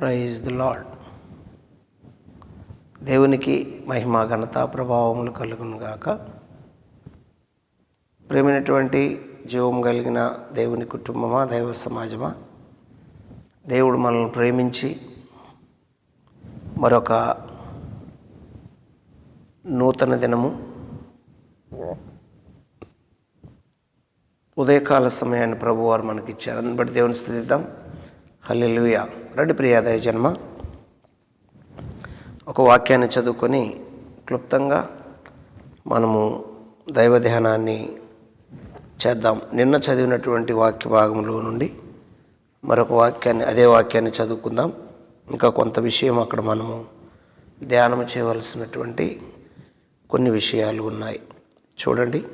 Praise the lord దేవునికి మహిమ ఘనత ప్రభావములు కలుగును గాక. ప్రేమైనటువంటి జీవం కలిగిన దేవుని కుటుంబమా దైవ సమాజమా దేవుడు మనల్ని ప్రేమించి మరొక నూతన దినము ఉదయకాల సమయాన్ని ప్రభువారు మనకి ఇచ్చారు దేవుని స్థితిద్దాం. హల్లెలుయా రండి ప్రియాదయ జన్మ. ఒక వాక్యాన్ని చదువుకొని క్లుప్తంగా మనము దైవ ధ్యానాన్ని చేద్దాం. నిన్న చదివినటువంటి వాక్య భాగంలో నుండి మరొక వాక్యాన్ని అదే వాక్యాన్ని చదువుకుందాం. ఇంకా కొంత విషయం అక్కడ మనము ధ్యానం చేయవలసినటువంటి కొన్ని విషయాలు ఉన్నాయి. చూడండి.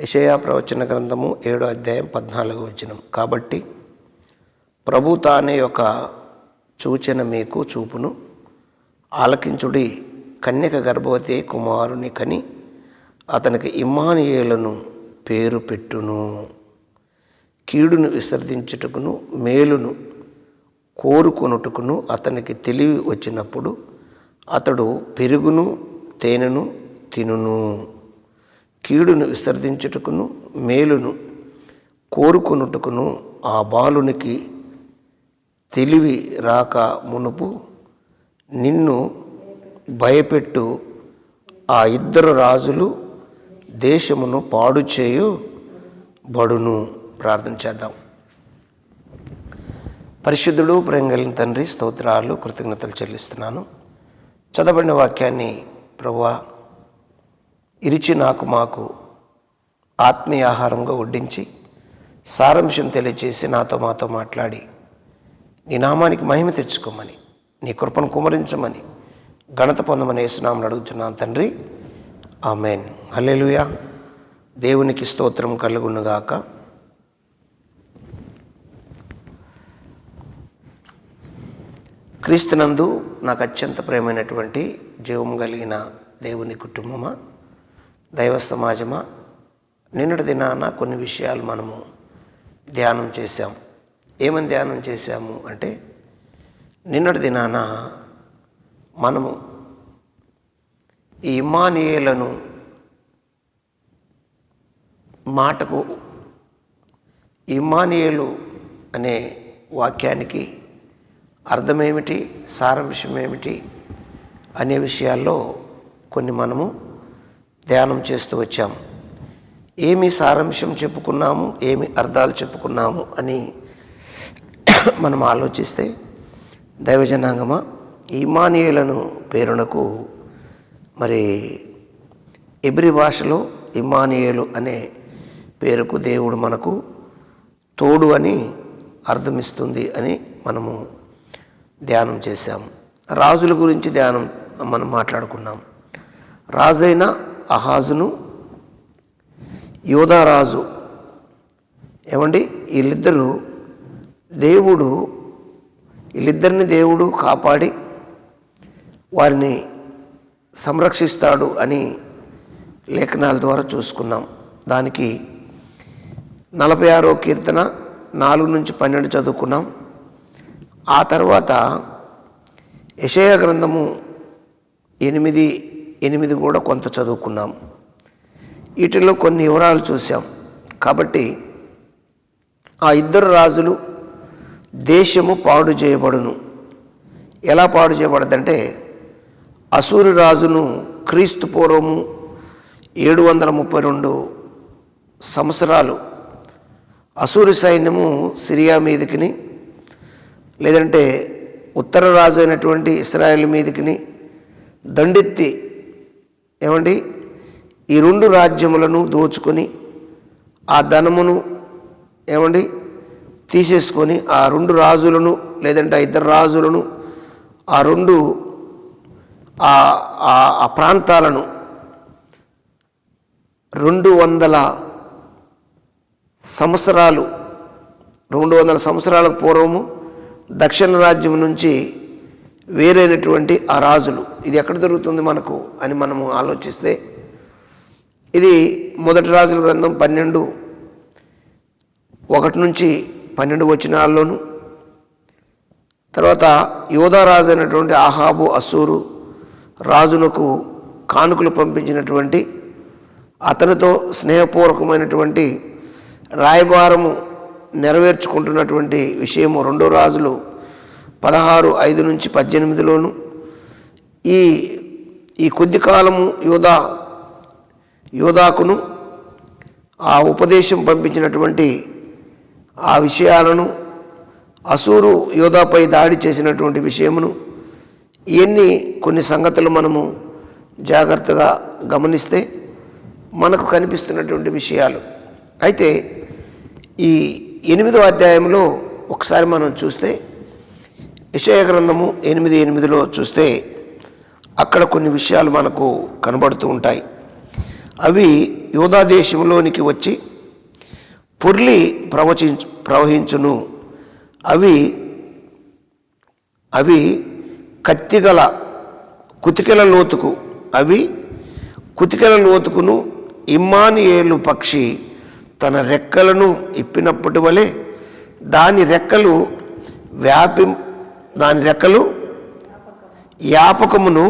యషయా ప్రవచన గ్రంథము ఏడో అధ్యాయం పద్నాలుగు వచనం. కాబట్టి ప్రభు తానే యొక్క సూచన మీకు చూపును. ఆలకించుడి కన్యక గర్భవతి కుమారుని కని అతనికి ఇమ్మానియేలను పేరు పెట్టును. కీడును విసర్జించుటకును మేలును కోరుకొనుటకును అతనికి తెలివి వచ్చినప్పుడు అతడు పెరుగును తేనెను తినును. కీడును విసర్జించుటకును మేలును కోరుకొనుటకును ఆ బాలునికి తెలివి రాక మునుపు నిన్ను భయపెట్టు. ఆ ఇద్దరు రాజులు దేశమును పాడు చేయు బడును. ప్రార్థన చేద్దాం. పరిశుద్ధుడు ప్రేంగలిన తండ్రి స్తోత్రాలు కృతజ్ఞతలు చెల్లిస్తున్నాను. చదవబడిన వాక్యాన్ని ప్రభువా ఇరిచి నాకు మాకు ఆత్మీయ ఆహారంగా వడ్డించి సారాంశం తెలియచేసి నాతో మాతో మాట్లాడి నీ నామానికి మహిమ తెచ్చుకోమని నీ కృపను కుమరించమని ఘనత పొందమని వేసునామని అడుగుతున్నాను తండ్రి. ఆమెన్. హల్లెలుయా. దేవునికి స్తోత్రం కలుగునుగాక. క్రీస్తునందు నాకు అత్యంత ప్రేమైనటువంటి జీవం కలిగిన దేవుని కుటుంబమా దైవ సమాజమా నిన్నటి దినాన కొన్ని విషయాలు మనము ధ్యానం చేశాము ఏమని ధ్యానం చేశాము అంటే నిన్నటి దినాన మనము ఈ ఇమానియేలను మాటకు ఇమానియేలు అనే వాక్యానికి అర్థమేమిటి సారాంశం ఏమిటి అనే విషయాల్లో కొన్ని మనము ధ్యానం చేస్తూ వచ్చాము ఏమి సారాంశం చెప్పుకున్నాము ఏమి అర్థాలు చెప్పుకున్నాము అని మనం ఆలోచిస్తే దైవజనాంగమ ఇమానియులను పేరునకు మరి ఎబ్రి భాషలో ఇమానియేలు అనే పేరుకు దేవుడు మనకు తోడు అని అర్థమిస్తుంది అని మనము ధ్యానం చేశాము రాజుల గురించి ధ్యానం మనం మాట్లాడుకున్నాం. రాజైన అహాజును యోధారాజు ఏమండి? వీళ్ళిద్దరూ దేవుడు వీళ్ళిద్దరిని దేవుడు కాపాడి వారిని సంరక్షిస్తాడు అని లేఖనాల ద్వారా చూసుకున్నాం. దానికి నలభై ఆరో కీర్తన నాలుగు నుంచి పన్నెండు చదువుకున్నాం. ఆ తర్వాత యషయ గ్రంథము ఎనిమిది ఎనిమిది కూడా కొంత చదువుకున్నాం. వీటిలో కొన్ని వివరాలు చూసాం కాబట్టి ఆ ఇద్దరు రాజులు దేశము పాడు చేయబడును. ఎలా పాడు చేయబడదంటే అసూరి రాజును క్రీస్తు పూర్వము ఏడు వందల ముప్పై రెండు సంవత్సరాలు అసూరి సైన్యము సిరియా మీదకిని లేదంటే ఉత్తర రాజు అయినటువంటి ఇస్రాయల్ మీదకిని దండెత్తి ఏమండి ఈ రెండు రాజ్యములను దోచుకొని ఆ ధనమును ఏమండి తీసేసుకొని ఆ రెండు రాజులను లేదంటే ఆ ఇద్దరు రాజులను ఆ రెండు ఆ ప్రాంతాలను రెండు వందల సంవత్సరాలు రెండు వందల సంవత్సరాలకు పూర్వము దక్షిణ రాజ్యం నుంచి వేరైనటువంటి ఆ రాజులు. ఇది ఎక్కడ దొరుకుతుంది మనకు అని మనము ఆలోచిస్తే ఇది మొదటి రాజుల గ్రంథం పన్నెండు ఒకటి నుంచి పన్నెండు వచనాల్లోనూ. తర్వాత యోధారాజు అయినటువంటి ఆహాబు అసూరు రాజునకు కానుకలు పంపించినటువంటి అతనితో స్నేహపూర్వకమైనటువంటి రాయబారము నెరవేర్చుకుంటున్నటువంటి విషయము రెండో రాజులు పదహారు ఐదు నుంచి పద్దెనిమిదిలోను. ఈ ఈ కొద్ది కాలము యోధా యోధాకును ఆ ఉపదేశం పంపించినటువంటి ఆ విషయాలను అసూరు యోధాపై దాడి చేసినటువంటి విషయమును ఇవన్నీ కొన్ని సంగతులు మనము జాగ్రత్తగా గమనిస్తే మనకు కనిపిస్తున్నటువంటి విషయాలు. అయితే ఈ ఎనిమిదో అధ్యాయంలో ఒకసారి మనం చూస్తే విషయ గ్రంథము ఎనిమిది ఎనిమిదిలో చూస్తే అక్కడ కొన్ని విషయాలు మనకు కనబడుతూ ఉంటాయి. అవి యోధా దేశంలోనికి వచ్చి పుర్లి ప్రవచించు ప్రవహించును. అవి అవి కత్తిగల కుతికెల లోతుకు అవి కుతికెల లోతుకును ఇమ్మానియేలు పక్షి తన రెక్కలను ఇప్పినప్పటి వలె దాని రెక్కలు వ్యాపి దాని రెక్కలు యాపకమును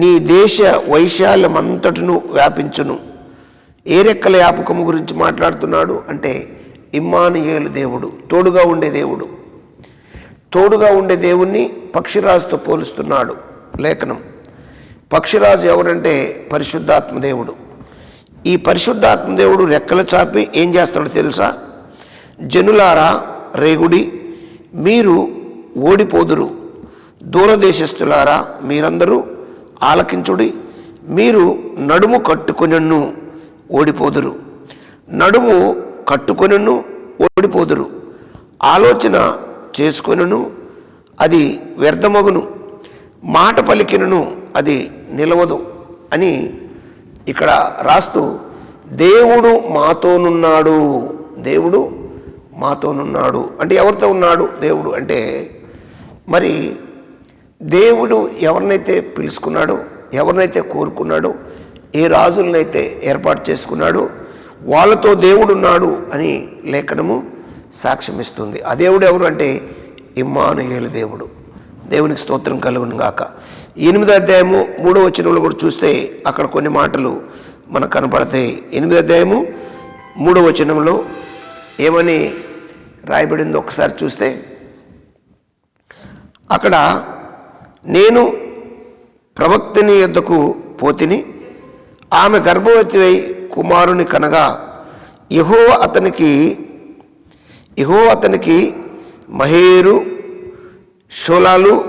నీ దేశ వైశాల్యమంతటను వ్యాపించును. ఏ రెక్కల యాపకము గురించి మాట్లాడుతున్నాడు అంటే ఇమ్మానుయేలు దేవుడు తోడుగా ఉండే దేవుడు. తోడుగా ఉండే దేవుణ్ణి పక్షిరాజుతో పోలుస్తున్నాడు లేఖనం. పక్షిరాజు ఎవరంటే పరిశుద్ధాత్మ దేవుడు. ఈ పరిశుద్ధాత్మ దేవుడు రెక్కలు చాపి ఏం చేస్తాడో తెలుసా? జనులారా రేగుడి మీరు ఓడిపోదురు. దూరదేశస్థులారా మీరందరూ ఆలకించుడి మీరు నడుము కట్టుకునన్ను. ఓడిపోదురు. నడుము కట్టుకొనను ఓడిపోదురు. ఆలోచన చేసుకొనను అది వ్యర్థమగును. మాట పలికినను అది నిలవదు అని ఇక్కడ రాస్తూ దేవుడు మాతోనున్నాడు. దేవుడు మాతోనున్నాడు. అంటే ఎవరితో ఉన్నాడు దేవుడు? అంటే మరి దేవుడు ఎవరినైతే పిలుచుకున్నాడో ఎవరినైతే కోరుకున్నాడో ఏ రాజులనైతే ఏర్పాటు చేసుకున్నాడో వాళ్ళతో దేవుడున్నాడు అని లేఖనము సాక్ష్యమిస్తుంది. ఆ దేవుడు ఎవరు అంటే ఇమ్మానుయేలు దేవుడు. దేవునికి స్తోత్రం కలుగును గాక. ఎనిమిదో అధ్యాయము మూడో వచనంలో కూడా చూస్తే అక్కడ కొన్ని మాటలు మనకు కనపడతాయి. ఎనిమిదో అధ్యాయము మూడో వచనంలో ఏమని రాయబడిందో ఒకసారి చూస్తే అక్కడ నేను ప్రవక్తని యొద్దకు పోతిని ఆమె గర్భవతి కుమారుని కనగా యహో అతనికి యహో అతనికి మహేరు షోలాలు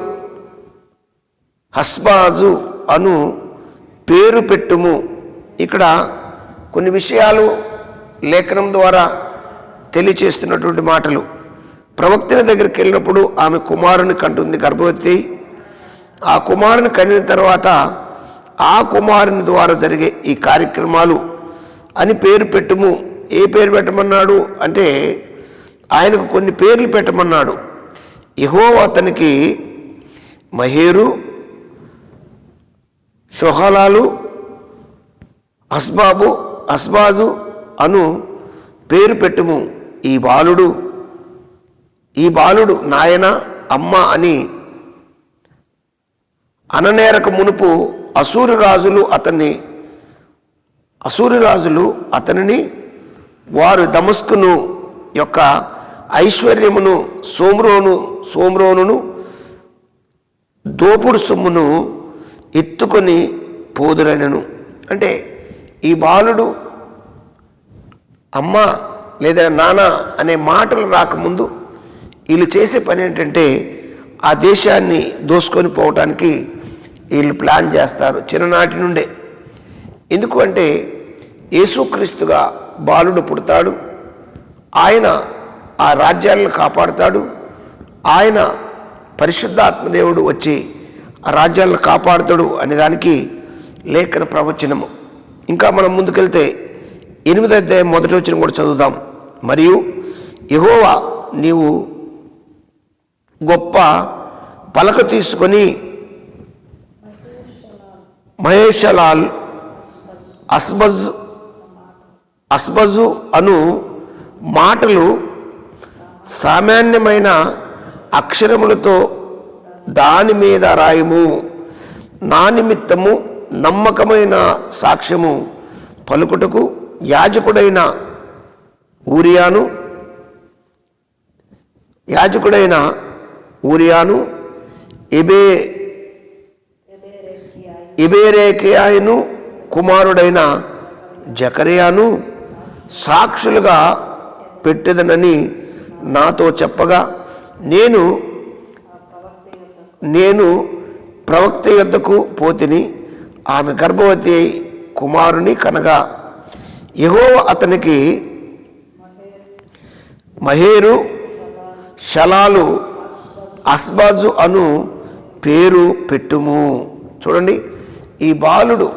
హస్బాజు అను పేరు పెట్టుము. ఇక్కడ కొన్ని విషయాలు లేఖనం ద్వారా తెలియచేస్తున్నటువంటి మాటలు. ప్రవక్తని దగ్గరికి వెళ్ళినప్పుడు ఆమె కుమారుని కంటుంది గర్భవతి. ఆ కుమారుని కనిన తర్వాత ఆ కుమారుని ద్వారా జరిగే ఈ కార్యక్రమాలు అని పేరు పెట్టుము. ఏ పేరు పెట్టమన్నాడు? అంటే ఆయనకు కొన్ని పేర్లు పెట్టమన్నాడు. ఇహో అతనికి మహేరు షొహలాలు అస్బాబు అస్బాజు అను పేరు పెట్టుము. ఈ బాలుడు ఈ బాలుడు నాయన అమ్మ అని అననేరక మునుపు అసూరు రాజులు అతన్ని అసూరు రాజులు అతనిని వారు దమస్కును యొక్క ఐశ్వర్యమును సోమ్రోను సోమ్రోనును దోపుడు సొమ్మును ఎత్తుకొని పోదురనను. అంటే ఈ బాలుడు అమ్మ లేదా నాన్న అనే మాటలు రాకముందు వీళ్ళు చేసే పని ఏంటంటే ఆ దేశాన్ని దోసుకొని పోవటానికి వీళ్ళు ప్లాన్ చేస్తారు చిన్ననాటి నుండే. ఎందుకు అంటే యేసుక్రీస్తుగా బాలుడు పుడతాడు. ఆయన ఆ రాజ్యాలను కాపాడుతాడు. ఆయన పరిశుద్ధాత్మదేవుడు వచ్చి ఆ రాజ్యాలను కాపాడుతాడు అనే దానికి లేఖన ప్రవచనము. ఇంకా మనం ముందుకెళ్తే ఎనిమిది అధ్యాయం మొదటి వచ్చిన కూడా చదువుదాం. మరియు యహోవా నీవు గొప్ప పలక తీసుకొని మహేషలాల్ అస్బజ్ అస్బజు అను మాటలు సామాన్యమైన అక్షరములతో దాని మీద రాయము. నా నిమిత్తము నమ్మకమైన సాక్ష్యము. పలుకుటకు యాజకుడైన ఊరియాను యాజకుడైన ఊరియాను ఎబే ఇబేరేకియాను కుమారుడైన జకరియాను సాక్షులుగా పెట్టెదనని నాతో చెప్పగా నేను నేను ప్రవక్త యొద్దకు పోతిని ఆమె గర్భవతి అయి కుమారుని కనగా యహో అతనికి మహేరు శలాలు అస్బాజు అను పేరు పెట్టుము. చూడండి ఈ బాలుడు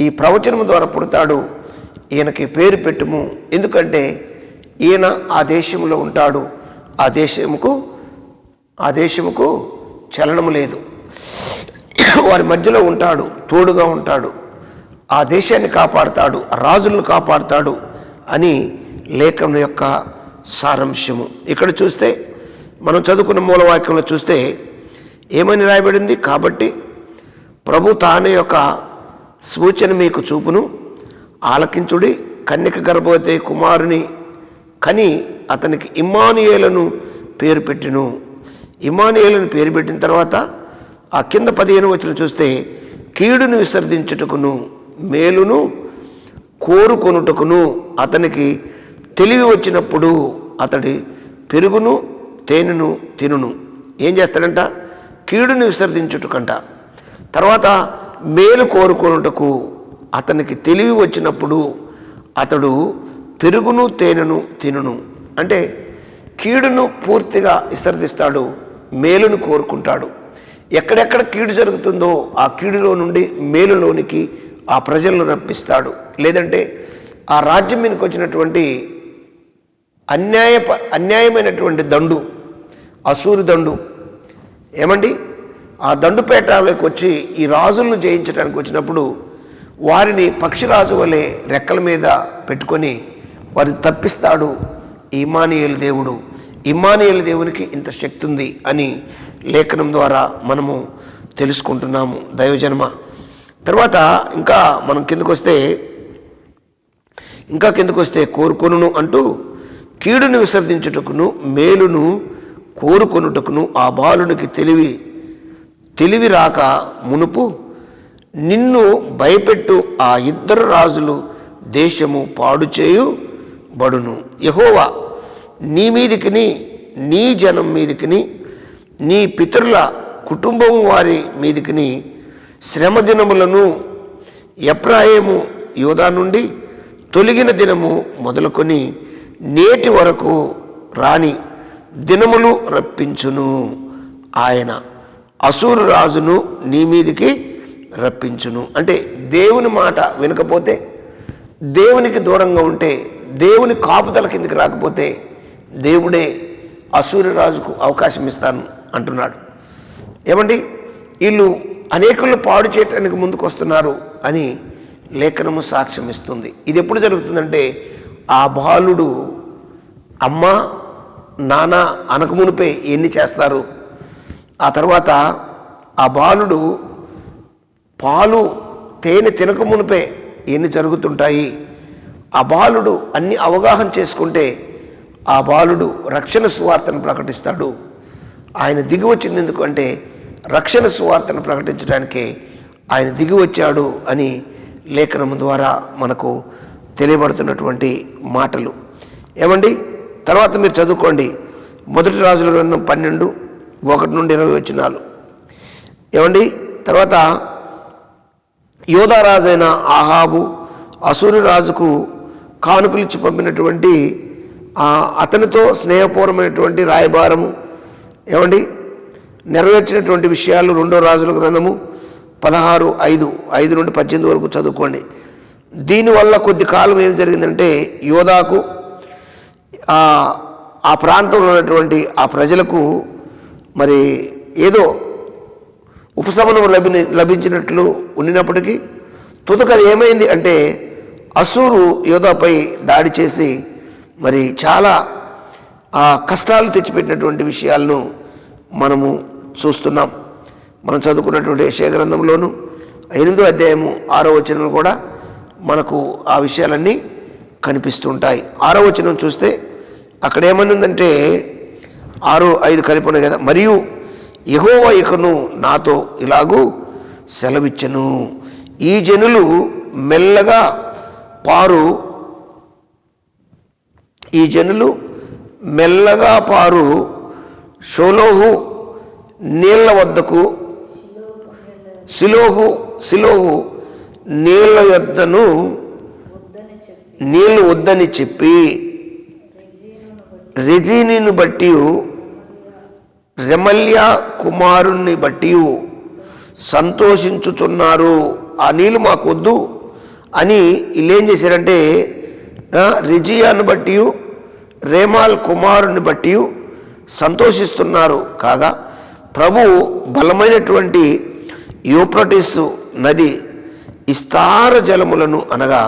ఈ ప్రవచనము ద్వారా పుడతాడు. ఈయనకి పేరు పెట్టుము. ఎందుకంటే ఈయన ఆ దేశంలో ఉంటాడు. ఆ దేశముకు ఆ దేశముకు చలనము లేదు. వారి మధ్యలో ఉంటాడు. తోడుగా ఉంటాడు. ఆ దేశాన్ని కాపాడుతాడు. రాజులను కాపాడుతాడు అని లేఖనం యొక్క సారాంశము. ఇక్కడ చూస్తే మనం చదువుకున్న మూలవాక్యంలో చూస్తే ఏమని రాయబడింది? కాబట్టి ప్రభు తానే యొక్క సూచన మీకు చూపును. ఆలకించుడి కన్యక గర్భవతి కుమారుని కని అతనికి ఇమానుయేలను పేరు పెట్టిను. ఇమానుయేలను పేరు పెట్టిన తర్వాత ఆ కింద పదిహేను వచ్చిన చూస్తే కీడును విసర్జించుటకును మేలును కోరుకొనుటకును అతనికి తెలివి వచ్చినప్పుడు అతడి పెరుగును తేనెను తినును. ఏం చేస్తాడంట? కీడును విసర్జించుటకంట. తర్వాత మేలు కోరుకొనుటకు అతనికి తెలివి వచ్చినప్పుడు అతడు పెరుగును తేనెను తినును. అంటే కీడును పూర్తిగా విసర్దిస్తాడు మేలును కోరుకుంటాడు. ఎక్కడెక్కడ కీడు జరుగుతుందో ఆ కీడులో నుండి మేలులోనికి ఆ ప్రజలను రప్పిస్తాడు. లేదంటే ఆ రాజ్యం మీదకి వచ్చినటువంటి అన్యాయ అన్యాయమైనటువంటి దండు అసూరి దండు ఏమండి? ఆ దండుపేటలోకి వచ్చి ఈ రాజులను జయించడానికి వచ్చినప్పుడు వారిని పక్షిరాజు వలె రెక్కల మీద పెట్టుకొని వారిని తప్పిస్తాడు ఇమానియేలు దేవుడు. ఇమానియేలు దేవునికి ఇంత శక్తి ఉంది అని లేఖనం ద్వారా మనము తెలుసుకుంటున్నాము. దైవజన్మ. తర్వాత ఇంకా మనం కిందకు వస్తే ఇంకా కిందకు వస్తే కోరుకొనును అంటూ కీడును విసర్జించుటకును మేలును కోరుకొనుటకును ఆ బాలునికి తెలివి తెలివి రాక మునుపు నిన్ను భయపెట్టు ఆ ఇద్దరు రాజులు దేశము పాడు చేయు బడును. యహోవా నీ మీదికిని నీ జనం మీదికిని నీ పితరుల కుటుంబం వారి మీదికిని శ్రమ దినములను ఎప్రాయము యోధా నుండి తొలగిన దినము మొదలుకొని నేటి వరకు రాని దినములు రప్పించును. ఆయన అసూరు రాజును నీ మీదికి రప్పించును. అంటే దేవుని మాట వినకపోతే దేవునికి దూరంగా ఉంటే దేవుని కాపుదల కిందికి రాకపోతే దేవుడే అసూర్య రాజుకు అవకాశం ఇస్తాను అంటున్నాడు. ఏమండి? వీళ్ళు అనేకులు పాడు చేయటానికి ముందుకు వస్తున్నారు అని లేఖనము సాక్ష్యం ఇస్తుంది. ఇది ఎప్పుడు జరుగుతుందంటే ఆ బాలుడు అమ్మ నాన్న అనకమునిపై ఎన్ని చేస్తారు? ఆ తర్వాత ఆ బాలుడు పాలు తేనె తినక మునిపే ఎన్ని జరుగుతుంటాయి? ఆ బాలుడు అన్ని అవగాహన చేసుకుంటే ఆ బాలుడు రక్షణ సువార్తను ప్రకటిస్తాడు. ఆయన దిగి వచ్చింది ఎందుకంటే రక్షణ సువార్తను ప్రకటించడానికే ఆయన దిగి వచ్చాడు అని లేఖనం ద్వారా మనకు తెలియబడుతున్నటువంటి మాటలు. ఏమండి? తర్వాత మీరు చదువుకోండి. మొదటి రాజుల గ్రంథం పన్నెండు ఒకటి నుండి ఇరవై వచ్చినాలు. ఏమండి? తర్వాత యోధారాజైన ఆహాబు అసూరి రాజుకు కానుకలిచ్చి పంపినటువంటి అతనితో స్నేహపూర్వమైనటువంటి రాయబారము. ఏమండి? నెరవేర్చినటువంటి విషయాలు రెండో రాజుల గ్రంథము పదహారు ఐదు ఐదు నుండి పద్దెనిమిది వరకు చదువుకోండి. దీనివల్ల కొద్ది కాలం ఏం జరిగిందంటే యోధాకు ఆ ప్రాంతంలో ఉన్నటువంటి ఆ ప్రజలకు మరి ఏదో ఉపశమనం లభి లభించినట్లు ఉండినప్పటికీ తుదకది ఏమైంది అంటే అసూరు యోధాపై దాడి చేసి మరి చాలా ఆ కష్టాలు తెచ్చిపెట్టినటువంటి విషయాలను మనము చూస్తున్నాం. మనం చదువుకున్నటువంటి యశయ గ్రంథంలోను ఎనిమిదో అధ్యాయము ఆరో వచనంలో కూడా మనకు ఆ విషయాలన్నీ కనిపిస్తుంటాయి. ఆరో వచనం చూస్తే అక్కడ ఏమనుందంటే ఆరు ఐదు కలిపి ఉన్నాయి కదా. మరియు యహోవ ఇకను నాతో ఇలాగూ సెలవిచ్చను. ఈ జనులు మెల్లగా పారు. ఈ జనులు మెల్లగా పారు. షోలోహు నీళ్ళ వద్దకు సిలోహు సిలోహు నీళ్ళ యొద్దను నీళ్ళు వద్దని చెప్పి రెజీనిని బట్టి రెమల్య కుమారుణ్ణి బట్టి సంతోషించుచున్నారు. ఆ నీళ్ళు మాకు వద్దు అని వీళ్ళు ఏం చేశారంటే రిజియాను బట్టి రేమాల్ కుమారుని బట్టి సంతోషిస్తున్నారు. కాగా ప్రభు బలమైనటువంటి యూప్రటిస్ నది ఇస్తార జలములను అనగా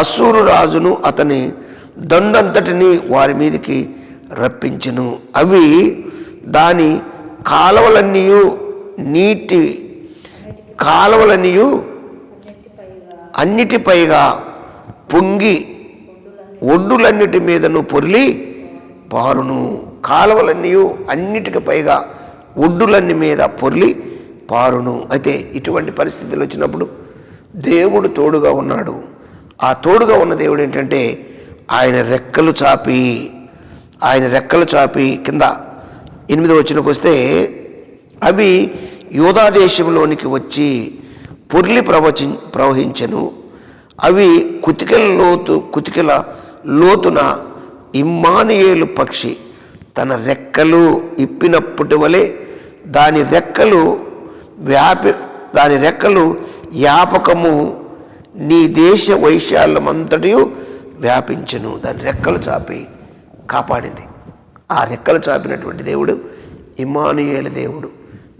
అసూరు రాజును అతని దండంతటిని వారి మీదకి రప్పించును. అవి దాని కాలువలన్నీ నీటి కాలువలన్నీ అన్నిటిపైగా పొంగి ఒడ్డులన్నిటి మీదను పొర్లి పారును. కాలువలన్నీ అన్నిటికి పైగా ఒడ్డులన్నీ మీద పొర్లి పారును. అయితే ఇటువంటి పరిస్థితులు వచ్చినప్పుడు దేవుడు తోడుగా ఉన్నాడు. ఆ తోడుగా ఉన్న దేవుడు ఏంటంటే ఆయన రెక్కలు చాపి ఆయన రెక్కలు చాపి కింద ఎనిమిది వచ్చినకు వస్తే అవి యూదాదేశంలోనికి వచ్చి పొర్లి ప్రవచి ప్రవహించను. అవి కుతికల లోతు కుతికల లోతున ఇమ్మానియేలు పక్షి తన రెక్కలు ఇప్పినప్పటి వలె దాని రెక్కలు వ్యాపి దాని రెక్కలు వ్యాపకము నీ దేశ వైశాల్యమంతటి వ్యాపించను. దాని రెక్కలు చాపి కాపాడింది. ఆ రెక్కలు చాపినటువంటి దేవుడు ఇమానుయేలు దేవుడు.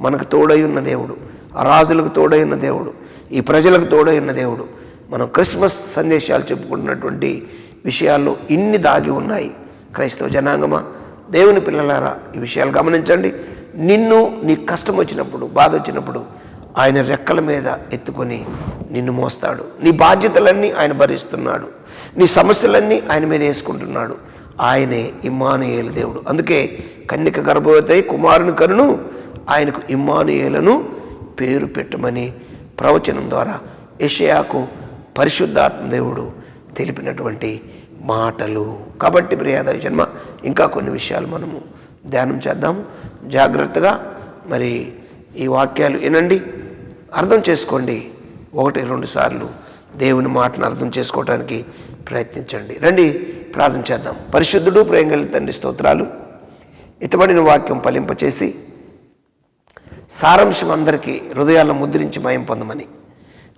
మనకు తోడై ఉన్న దేవుడు. రాజులకు తోడై ఉన్న దేవుడు. ఈ ప్రజలకు తోడై ఉన్న దేవుడు. మనం క్రిస్మస్ సందేశాలు చెప్పుకుంటున్నటువంటి విషయాల్లో ఇన్ని దాగి ఉన్నాయి. క్రైస్తవ జనాంగమా? దేవుని పిల్లలారా ఈ విషయాలు గమనించండి. నిన్ను నీ కష్టం వచ్చినప్పుడు బాధ వచ్చినప్పుడు ఆయన రెక్కల మీద ఎత్తుకొని నిన్ను మోస్తాడు. నీ బాధ్యతలన్నీ ఆయన భరిస్తున్నాడు. నీ సమస్యలన్నీ ఆయన మీద వేసుకుంటున్నాడు. ఆయనే ఇమ్మానుయేలు దేవుడు. అందుకే కన్నిక గర్భవతి కుమారుని కనును ఆయనకు ఇమ్మానుయేలను పేరు పెట్టమని ప్రవచనం ద్వారా యషయాకు పరిశుద్ధాత్మ దేవుడు తెలిపినటువంటి మాటలు. కాబట్టి ప్రియాదవ జన్మ ఇంకా కొన్ని విషయాలు మనము ధ్యానం చేద్దాము జాగ్రత్తగా మరి ఈ వాక్యాలు వినండి. అర్థం చేసుకోండి. ఒకటి రెండు సార్లు దేవుని మాటను అర్థం చేసుకోవడానికి ప్రయత్నించండి. రండి ప్రార్థన చేద్దాం. పరిశుద్ధుడు ప్రేమ తండ్రి స్తోత్రాలు. ఇటుబడిన వాక్యం ఫలింపచేసి సారాంశం అందరికీ హృదయాలను ముద్రించి మయం పొందమని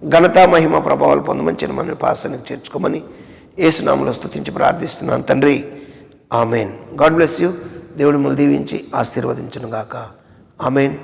ఘనత మహిమ ప్రభావాలు పొందమని చిన్న పాసనకు చేర్చుకోమని ఏసునామలో స్థుతించి ప్రార్థిస్తున్నాను తండ్రి. ఆమెన్. God bless you. దేవుడి ములు దీవించి గాక ఆమెన్.